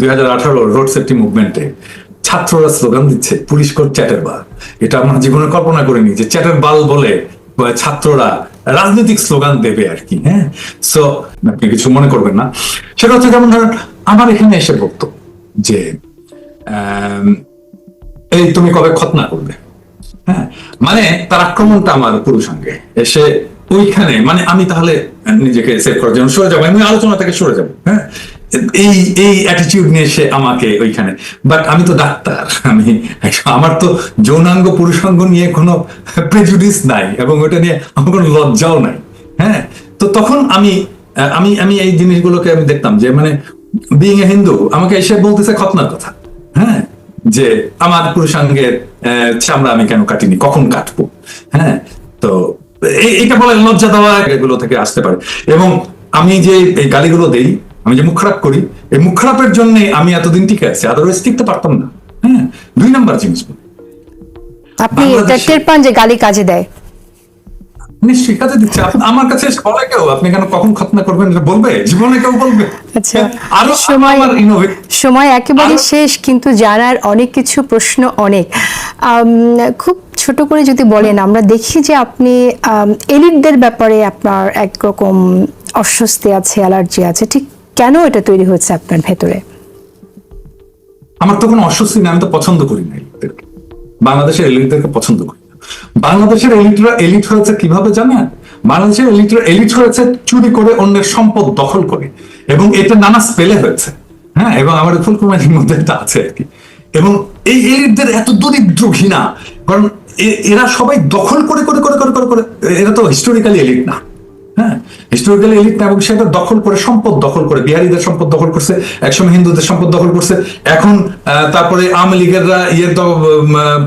দুই হাজার আঠারো রোড সেফটি মুভমেন্টে ছাত্ররা স্লোগান দিচ্ছে, পুলিশ কোর্ট চ্যাটের বাল। এটা আমার জীবনে কল্পনা করিনি যে চ্যাটের বাল বলে ছাত্ররা রাজনৈতিক স্লোগান দেবে আর কি হ্যাঁ? সো আপনি কিছু মনে করবেন না। সেটা হচ্ছে যেমন ধরেন, আমার এখানে এসে বলতো যে এই তুমি কবে খতনা করবে? হ্যাঁ? মানে তার আক্রমণটা আমার পুরুষাঙ্গে। এসে ওইখানে মানে আমি তাহলে নিজেকে সেভ করার জন্য সরে যাব, আমি আলোচনা থেকে সরে যাব হ্যাঁ? এই এই অ্যাটিটিউড নিয়ে সে আমাকে ওইখানে বাট আমি তো ডাক্তার, আমি আমার তো যৌনাঙ্গ পুরুষাঙ্গ নিয়ে কোনো প্রেজুডিস নাই, এবং ওটা নিয়ে আমার কোনো লজ্জাও নাই হ্যাঁ? তো তখন আমি আমি আমি এই জিনিসগুলোকে আমি দেখতাম যে মানে বিং এ হিন্দু আমাকে এসে বলতেছে খতনার কথা হ্যাঁ? যে, আমার পুরুষাঙ্গের চামড়া আমি কেন কাটিনি, কখন কাটবো হ্যাঁ? তো এইটা বলে লজ্জা দেওয়া, এগুলো থেকে আসতে পারে, এবং আমি যে এই গালিগুলো দেই আমি যে মুখ খারাপ করি এই মুখ খারাপের জন্য আমি এতদিন টিকে আছি আদারওয়াইজ টিকতে পারতাম না। হ্যাঁ দুই নাম্বার জিনিস আপনি টের পান যে গালি কাজে দেয়। নিশ্চয়ই কাজে দিচ্ছে আমার কাছে বলে কেউ আপনি কেন কখন খতনা করবেন? এটা বলবে জীবনে কেউ বলবে। আচ্ছা আরও সময় সময় একেবারে শেষ কিন্তু জানার অনেক কিছু প্রশ্ন অনেক। খুব ছোট করে যদি বলেন আমরা দেখি যে আপনি এলিটদের ব্যাপারে আপনার একরকম অস্বস্তি আছে অ্যালার্জি আছে ঠিক কেন এটা তৈরি হয়েছে আপনার ভেতরে? আমার তো কোনো অস্বস্তি নেই, আমি তো পছন্দ করি না বাংলাদেশের এলিটদেরকে পছন্দ করি না। বাংলাদেশের এলিটরা এলিট হয়েছে কীভাবে জানেন? বাংলাদেশের এলিটরা এলিট হয়েছে চুরি করে অন্যের সম্পদ দখল করে, এবং এটা নানা স্পেলে হয়েছে। হ্যাঁ এবং আমার ফুলকুমারির মধ্যে এটা আছে আর কি। এবং এই এলিটদের এত দরিদ্র ঘৃণা, কারণ এরা সবাই দখল করে করে করে করে করে করে, এরা তো হিস্টোরিক্যালি এলিট না। হ্যাঁ হিস্টোরিক্যালি এলিট না এবং সেটা দখল করে, সম্পদ দখল করে, বিহারিদের সম্পদ দখল করছে, একসময় হিন্দুদের সম্পদ দখল করছে, এখন তারপরে আওয়ামী লীগেররা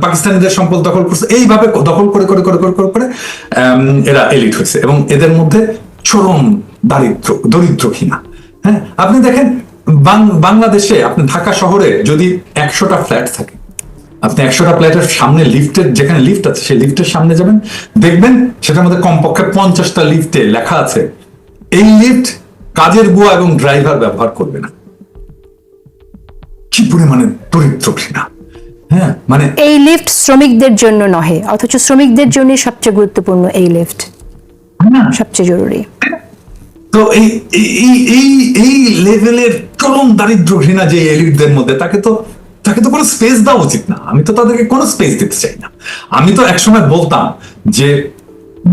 পাকিস্তানিদের সম্পদ দখল করছে, এইভাবে দখল করে করে করে করে করে করে এরা এলিট হয়েছে এবং এদের মধ্যে চরম দারিদ্র, দরিদ্রহীনা। হ্যাঁ আপনি দেখেন বাংলাদেশে, আপনি ঢাকা শহরে যদি একশোটা ফ্ল্যাট থাকে আপনি একশোটা ফ্ল্যাটের সামনে লিফটের যেখানে লিফট আছে সেই লিফটের সামনে যাবেন দেখবেন সেটার মধ্যে কমপক্ষে পঞ্চাশটা লিফটে লেখা আছে এই লিফট কাজের বুয়া এবং ড্রাইভার ব্যবহার করবে না। কি পরিমাণে দরিদ্র ঘৃণা। হ্যাঁ মানে এই লিফট শ্রমিকদের জন্য নহে অথচ শ্রমিকদের জন্য সবচেয়ে গুরুত্বপূর্ণ এই লিফট সবচেয়ে জরুরি। তো এই এই- এই এই এই লেভেলের চরম দারিদ্র ঘৃণা যে এলিটদের মধ্যে তাকে তো তাকে তো কোনো স্পেস দেওয়া উচিত না। আমি তো তাদেরকে কোনো স্পেস দিতে চাই না। আমি তো একসময় বলতাম যে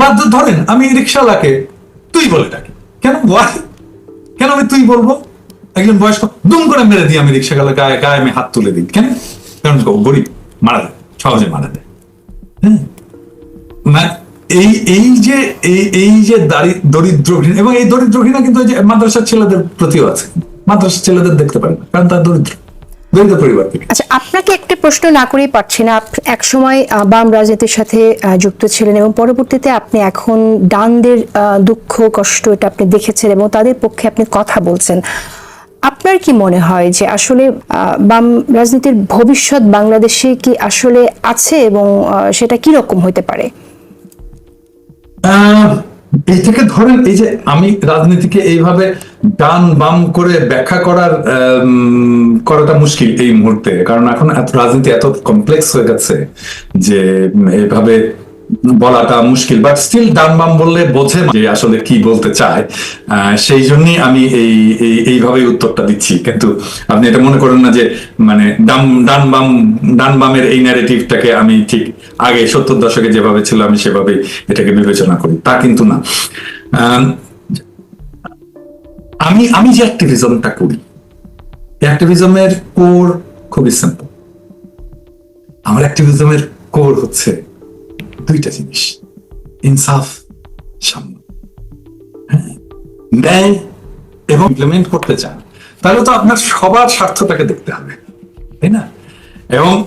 বাধ্য ধরেন আমি রিক্সাওয়ালাকে তুই বলে ডাকি। কেন? Why? কেন আমি তুই বলব? একজন বয়স্ক, দুম করে মেরে দিই আমি রিক্সাওয়ালা গায়ে গায়ে আমি হাত তুলে দিই। কেন? কারণ গরিব, মারা দেয় সহজে মারা দেয় হ্যাঁ? এই এই যে, এই এই যে দরিদ্র ঘৃণা এবং এই দরিদ্র ঘৃণা কিন্তু মাদ্রাসার ছেলেদের প্রতিও আছে। মাদ্রাসার ছেলেদের দেখতে পারে না, কারণ তার দরিদ্র। দরিদ্র পরিবার আচ্ছা আপনাকে একটা প্রশ্ন না করেই পারছি না। একসময় বাম রাজনীতির সাথে যুক্ত ছিলেন এবং পরবর্তীতে আপনি এখন ডানদের দুঃখ কষ্ট এটা আপনি দেখেছেন এবং তাদের পক্ষে আপনি কথা বলছেন। আপনার কি মনে হয় যে আসলে আহ, বাম রাজনীতির ভবিষ্যৎ বাংলাদেশে কি আসলে আছে এবং সেটা কি রকম হতে পারে থেকে ধরেন, এই যে আমি রাজনীতিকে এইভাবে ডান বাম করে ব্যাখ্যা করার করাটা মুশকিল এই মুহূর্তে। কারণ এখন এত রাজনীতি এত কমপ্লেক্স হয়ে গেছে যে এভাবে বলাটা মুশকিল বাট স্টিল ডান বাম বললে বোঝে যে আসলে কি বলতে চায়। সেই জন্যই আমি এই, এই- এইভাবেই উত্তরটা দিচ্ছি। কিন্তু আপনি এটা মনে করেন না যে মানে ডান ডান বাম, ডান বামের এই ন্যারেটিভটাকে আমি ঠিক আগে সত্তর দশকে যেভাবে ছিল, আমি সেভাবে এটাকে বিবেচনা করি। তা কিন্তু না। আমি আমি যে অ্যাক্টিভিজমটা করি অ্যাক্টিভিজমের কোর খুবই সিম্পল আমার অ্যাক্টিভিজমের কোর হচ্ছে দুইটা জিনিস ইনসাফ সাম্য ন্যায় এবং ইমপ্লিমেন্ট করতে চান তাহলে তো আপনার সবার স্বার্থটাকে দেখতে হবে তাই না? এবং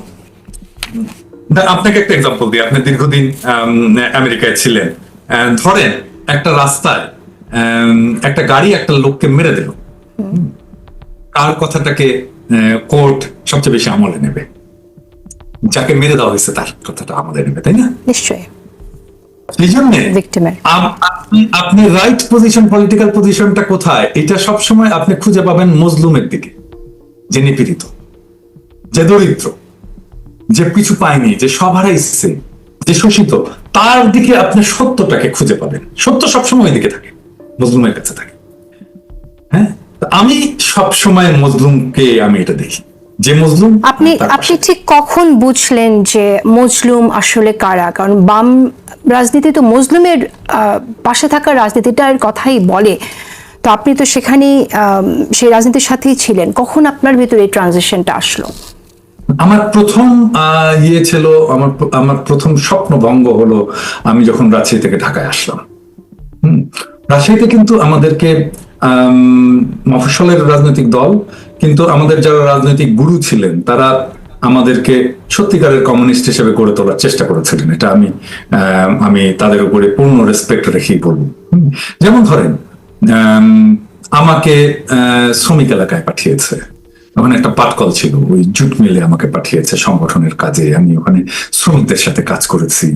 আপনাকে একটা এক্সাম্পল দিই আপনি দীর্ঘদিন আম, আমেরিকায় ছিলেন ধরেন একটা রাস্তায় একটা গাড়ি একটা লোককে মেরে দিল। কার কথাটাকে কোর্ট সবচেয়ে বেশি আমলে নেবে? যাকে মেরে দেওয়া হয়েছে তার কথাটা আমলে নেবে তাই না? নিশ্চয়ই। জন্য আপনি রাইট পজিশন পলিটিক্যাল পজিশনটা কোথায় এটা সবসময় আপনি খুঁজে পাবেন মজলুমের দিকে যে নিপীড়িত যে দরিদ্র যে কিছু পায়নি যে সব হারাইছে যে শোষিত তার দিকে আপনি সত্যটাকে খুঁজে পাবেন। সত্য সবসময় দিকে থাকে মজলুমের কাছে থাকে। হ্যাঁ? আমি সবসময় মজলুমকে আমি এটা দেখি। যে মজলুম আপনি আপনি ঠিক কখন বুঝলেন যে মজলুম আসলে কারা? কারণ বাম রাজনীতি তো মজলুমের পাশে থাকার রাজনীতিটার কথাই বলে। তো আপনি তো সেখানেই সেই রাজনীতির সাথেই ছিলেন। কখন আপনার ভিতরে এই ট্রানজিশনটা আসলো? আমার প্রথম আহ, ইয়ে ছিল আমার আমার প্রথম স্বপ্ন ভঙ্গ হলো আমি যখন রাজশাহী থেকে ঢাকায় আসলাম। হুম, রাজশাহীতে কিন্তু আমাদেরকে আম, মফস্বলের রাজনৈতিক দল কিন্তু আমাদের যারা রাজনৈতিক গুরু ছিলেন তারা আমাদেরকে সত্যিকারের কমিউনিস্ট হিসেবে গড়ে তোলার চেষ্টা করেছিলেন। এটা আমি আমি তাদের উপরে পূর্ণ রেসপেক্ট রেখেই বলব। যেমন ধরেন আমাকে শ্রমিক এলাকায় পাঠিয়েছে। ওখানে একটা পাটকল ছিল ওই জুট মিলে আমাকে পাঠিয়েছে সংগঠনের কাজে। আমি ওখানে শ্রমিকদের সাথে কাজ করেছি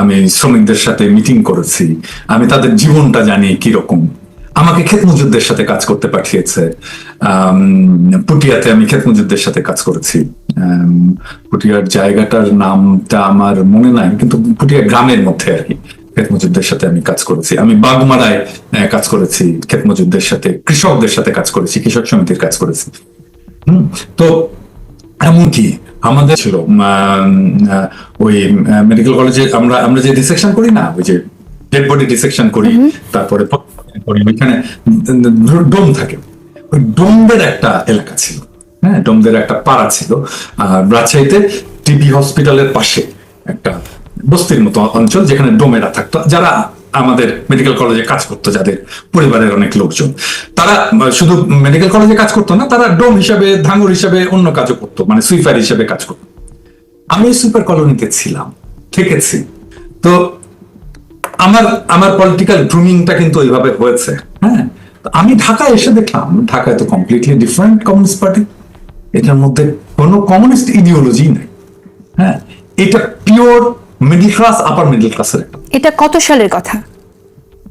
আমি শ্রমিকদের সাথে মিটিং করেছি আমি তাদের জীবনটা জানি কীরকম। আমাকে ক্ষেত মজুরদের সাথে কাজ করতে পাঠিয়েছে। পুটিয়াতে আমি ক্ষেত মজুরদের সাথে কাজ করেছি। পুটিয়ার জায়গাটার নামটা আমার মনে নাই কিন্তু পুটিয়া গ্রামের মধ্যে আর কি ক্ষেত মজুরদের সাথে আমি কাজ করেছি। আমি বাগমারায় কাজ করেছি ক্ষেত মজুরদের সাথে কৃষকদের সাথে কাজ করেছি কৃষক সমিতির কাজ করেছি। হুম, তো এমনকি আমাদের ছিল ওই মেডিকেল কলেজে আমরা আমরা যে ডিসেকশন করি না ওই যে ডেড বডি ডিসেকশন করি তারপরে post-mortem ওইখানে ডোম থাকে। ওই ডোমদের একটা এলাকা ছিল। হ্যাঁ ডোমদের একটা পাড়া ছিল। আর রাজশাহীতে টিবি হসপিটালের পাশে একটা বস্তির মতো অঞ্চল যেখানে ডোমেরা থাকতো। যারা আমাদের মেডিকেল কলেজে কাজ করতো, যাদের পরিবারের অনেক লোকজন, তারা শুধু মেডিকেল কলেজে কাজ করতো না, তারা ডোম হিসাবে ধাঙ্গর হিসাবে অন্য কাজও করতো মানে সুইপার হিসাবে কাজ করতো। আমি সুপার কলোনিতে ছিলাম, থেকেছি। তো আমার আমার পলিটিক্যাল গ্রুমিংটা কিন্তু ওইভাবে হয়েছে হ্যাঁ? আমি ঢাকায় এসে দেখলাম ঢাকায় তো কমপ্লিটলি ডিফারেন্ট কমিউনিস্ট পার্টি এটার মধ্যে কোনো কমিউনিস্ট ইডিওলজি নেই হ্যাঁ? এটা pure middle class upper middle ক্লাসের এটা কত সালের কথা?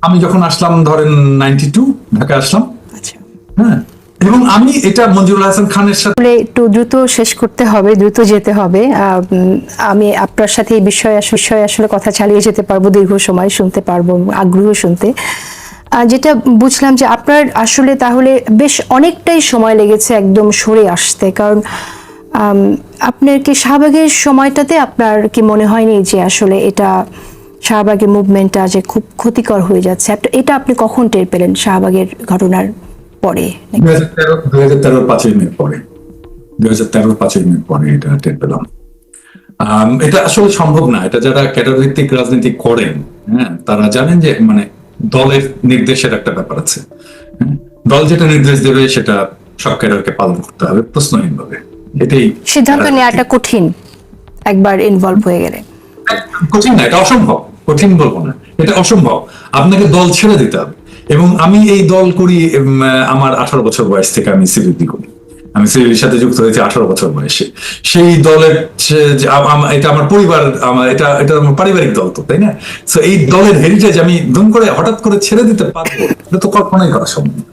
আমি যখন আসলাম ধরেন নাইনটি টু ঢাকায় আসলাম আচ্ছা। হ্যাঁ? এবং আমি এটা মঞ্জুরুল হাসান খানের সাথে একটু দ্রুত শেষ করতে হবে, দ্রুত যেতে হবে। আমি আপনার সাথে এই বিষয়ে বিষয়ে আসলে কথা চালিয়ে যেতে পারব, দীর্ঘ সময় শুনতে পারব, আগ্রহ শুনতে। যেটা বুঝলাম যে আপনার আসলে তাহলে বেশ অনেকটাই সময় লেগেছে একদম সরে আসতে। কারণ আপনার কি শাহবাগের সময়টাতে আপনার কি মনে হয়নি যে আসলে এটা শাহবাগের মুভমেন্টটা যে খুব ক্ষতিকর হয়ে যাচ্ছে? এটা আপনি কখন টের পেলেন শাহবাগের ঘটনার? পরে? দুই হাজার তেরো পাঁচই মিনিট পরে। দুই হাজার তেরোর পাঁচই মিনিট পরে এটা টের পেলাম। এটা আসলে সম্ভব না। এটা যারা ক্যাডারভিত্তিক রাজনীতি করেন হ্যাঁ তারা জানেন যে মানে দলের নির্দেশের একটা ব্যাপার আছে। হ্যাঁ, দল যেটা নির্দেশ দেবে সেটা সব ক্যাডারকে পালন করতে হবে প্রশ্নহীন ভাবে এটাই সিদ্ধান্ত নেওয়াটা কঠিন একবার ইনভলভ হয়ে গেলে। কঠিন না এটা অসম্ভব। কঠিন বলব না এটা অসম্ভব। আপনাকে দল ছেড়ে দিতে হবে। এবং আমি এই দল করি আমার আঠারো বছর বয়স থেকে আমি সিভিপি করি। আমি সিভিপির সাথে যুক্ত হয়েছি আঠারো বছর বয়সে। সেই দলের এটা আমার পরিবার আমার এটা এটা আমার পারিবারিক দল তো তাই না? তো এই দলের হেরিটেজ আমি দুম করে হঠাৎ করে ছেড়ে দিতে পারব এটা তো কল্পনাই করা সম্ভব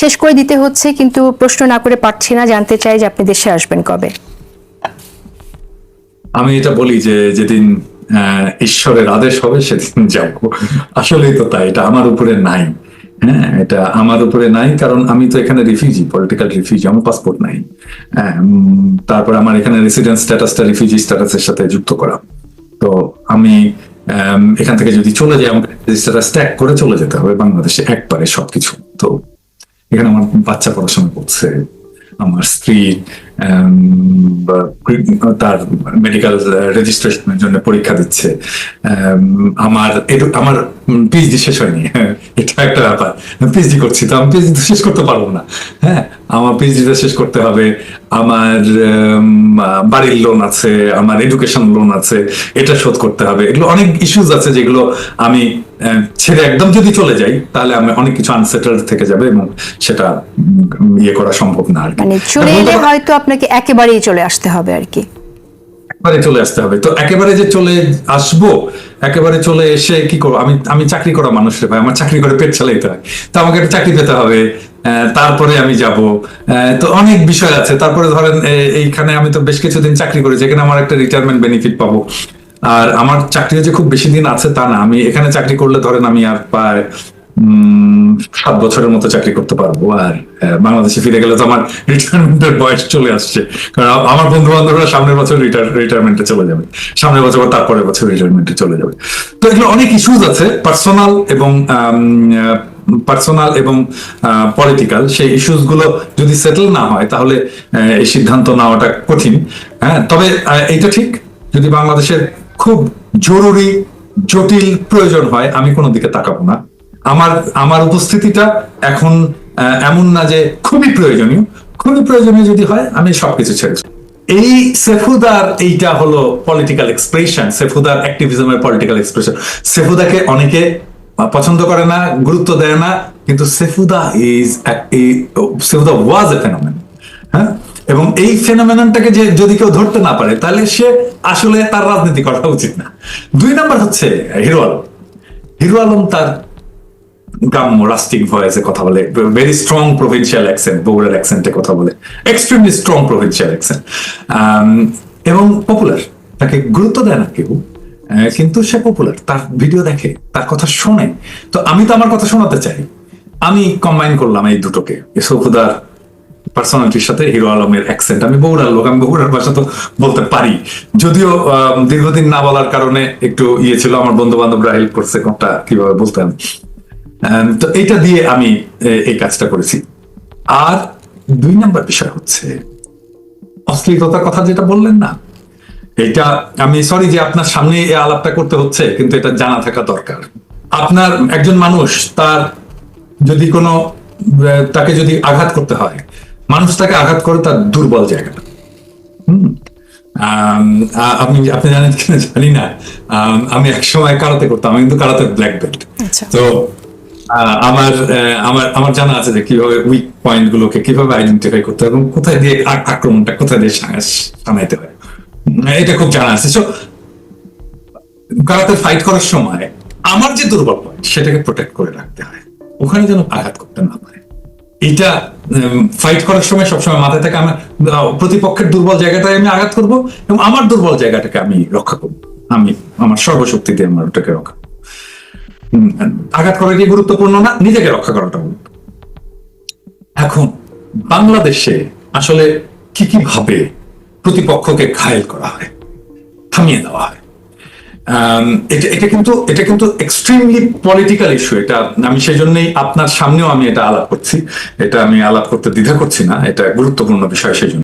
শেষ করে দিতে হচ্ছে কিন্তু প্রশ্ন না করে পারছি না জানতে চাই যে আপনি দেশে আসবেন কবে। আমি এটা বলি যে যেদিন ঈশ্বরের আদেশ হবে সেদিন যাব। আসলেই তো তাই এটা আমার উপরে নাই। হ্যাঁ এটা আমার উপরে নাই কারণ আমি তো এখানে রিফিউজি পলিটিক্যাল রিফিউজি আমার পাসপোর্ট নাই। হ্যাঁ, তারপর আমার এখানে রেসিডেন্স স্ট্যাটাসটা রিফিউজি স্ট্যাটাসের সাথে যুক্ত করা। তো আমি এখান থেকে যদি চলে যাই আমাকে স্ট্যাটাস ট্যাগ করে চলে যেতে হবে বাংলাদেশে একবারে সবকিছু। তো এখানে আমার বাচ্চা পড়াশোনা করছে আমার স্ত্রী তার মেডিকেল রেজিস্ট্রেশনের জন্য পরীক্ষা দিচ্ছে। আমার আমার পিএইচডি শেষ হয়নি। এটা একটা ব্যাপার। পিএইচডি করছি তো আমি পিএইচডি শেষ করতে পারব না। হ্যাঁ আমার পিএইচডিটা শেষ করতে হবে। আমার বাড়ির লোন আছে আমার এডুকেশন লোন আছে এটা শোধ করতে হবে। এগুলো অনেক ইস্যুজ আছে যেগুলো আমি ছেড়ে একদম যদি চলে যাই তাহলে আমি অনেক কিছু আনসেটেলড থেকে যাবে এবং সেটা ইয়ে করা সম্ভব না আর কি। মানে চলে এলে হয়তো আপনাকে একেবারেই চলে আসতে হবে আর কি। একেবারে চলে আসতে হবে। তো একেবারে যে চলে আসব, একেবারে চলে এসে কি করব? আমি আমি চাকরি করা মানুষ রে ভাই, আমার চাকরি করে পেট চালাইতে হয় তো আমাকে একটা চাকরি পেতে হবে তারপরে আমি যাব। তো অনেক বিষয় আছে। তারপরে ধরেন এইখানে আমি তো বেশ কিছুদিন চাকরি করি, যেখানে আমার একটা রিটায়ারমেন্ট বেনিফিট পাবো। আর আমার চাকরি যে খুব বেশি দিন আছে তা না। আমি এখানে চাকরি করলে ধরেন আমি আর প্রায় সাত বছরের মতো চাকরি করতে পারব আর বাংলাদেশে ফিরে গেলে তো আমার রিটায়ারমেন্টের বয়স চলে আসছে। কারণ আমার বন্ধু বান্ধবরা সামনের বছর রিটায়ারমেন্টে চলে যাবে। সামনের বছর তারপরের বছর রিটায়ারমেন্টে চলে যাবে। তো এগুলো অনেক ইস্যুজ আছে পার্সোনাল এবং পার্সোনাল এবং পলিটিক্যাল সেই ইস্যুসগুলো যদি সেটেল না হয়, তাহলে এই সিদ্ধান্ত নেওয়াটা কঠিন। হ্যাঁ তবে এইটা ঠিক, যদি বাংলাদেশের খুব জরুরি, জটিল প্রয়োজন হয়, আমি কোনো দিকে তাকাবো না। আমার আমার উপস্থিতিটা এখন এমন না যে খুবই প্রয়োজনীয়। খুবই প্রয়োজনীয় যদি হয়, আমি সবকিছু ছেড়ে এই সেফুদার, এইটা হলো পলিটিক্যাল এক্সপ্রেশন সেফুদার অ্যাক্টিভিজমের পলিটিক্যাল এক্সপ্রেশন সেফুদাকে অনেকে পছন্দ করে না, গুরুত্ব দেয় না, কিন্তু Sefuda is Sefuda was A phenomenon হ্যাঁ? এবং এই ফেনোমেননটাকে যে যদি কেউ ধরতে না পারে, তাহলে সে আসলে তার রাজনীতি করা উচিত না। দুই নাম্বার হচ্ছে হিরো আলম। হিরো আলম তার গ্রাম্য রাস্টিক ভয়েসে কথা বলে ভেরি স্ট্রং প্রভিন্সিয়াল অ্যাকসেন্ট অ্যাকসেন্টে কথা বলে এক্সট্রিমলি স্ট্রং প্রভিন্সিয়াল অ্যাকসেন্ট এবং পপুলার তাকে গুরুত্ব দেয় না কেউ কিন্তু সে পপুলার তার ভিডিও দেখে তার কথা শোনে। তো আমি তো আমার কথা শোনাতে চাই। আমি কম্বাইন করলাম এই দুটোকে সফুদার পার্সোনালিটির সাথে হিরো আলমের অ্যাকসেন্ট আমি বগুড়ার লোক আমি বগুড়ার ভাষা তো বলতে পারি। যদিও দীর্ঘদিন না বলার কারণে একটু ইয়ে ছিল আমার বন্ধু বান্ধবরা হেল্প করছে কোনটা কীভাবে বলতাম আহ, তো এইটা দিয়ে আমি এই কাজটা করেছি। আর দুই নাম্বার বিষয় হচ্ছে অশ্লীলতার কথা যেটা বললেন না এটা আমি সরি যে আপনার সামনে এই আলাপটা করতে হচ্ছে কিন্তু এটা জানা থাকা দরকার। আপনার একজন মানুষ তার যদি কোনো তাকে যদি আঘাত করতে হয় মানুষ তাকে আঘাত করে তার দুর্বল জায়গাটা। হুম। আম, আপনি আপনি জানেন কিনা জানি না। আমি এক সময় কারাতে করতাম আমি কিন্তু কারাতে ব্ল্যাক বেল্ট আচ্ছা। তো আহ, আমার আমার আমার জানা আছে যে কীভাবে উইক পয়েন্ট গুলোকে কীভাবে আইডেন্টিফাই করতে হয় এবং কোথায় দিয়ে আক্রমণটা কোথায় দিয়ে সা- সামাইতে হয়। এটা খুব জানা আছে। সো কারাতে ফাইট করার সময় আমার যে দুর্বল পয়েন্ট সেটাকে প্রোটেক্ট করে রাখতে হয়। ওখানে যেন আঘাত করতে না পারে। এটা ফাইট করার সময় সবসময় মাথায় থাকে, আমার প্রতিপক্ষের দুর্বল জায়গাটায় আমি আঘাত করব এবং আমার দুর্বল জায়গাটাকে আমি রক্ষা করব। আমি, আমার সর্বশক্তি দিয়ে আমার ওটাকে রক্ষা আঘাত করা কি গুরুত্বপূর্ণ না? নিজেকে রক্ষা করাটা এখন বাংলাদেশে আসলে কি কি ভাবে প্রতিপক্ষকে ঘায়েল করা হয়, থামিয়ে দেওয়া হয়? এটা এটা কিন্তু এটা কিন্তু এক্সট্রিমলি পলিটিক্যাল ইস্যু এটা আমি সেই জন্যই আপনার সামনেও আমি এটা আলাপ করছি। এটা আমি আলাপ করতে দ্বিধা করছি না, এটা গুরুত্বপূর্ণ বিষয় সেই জন্য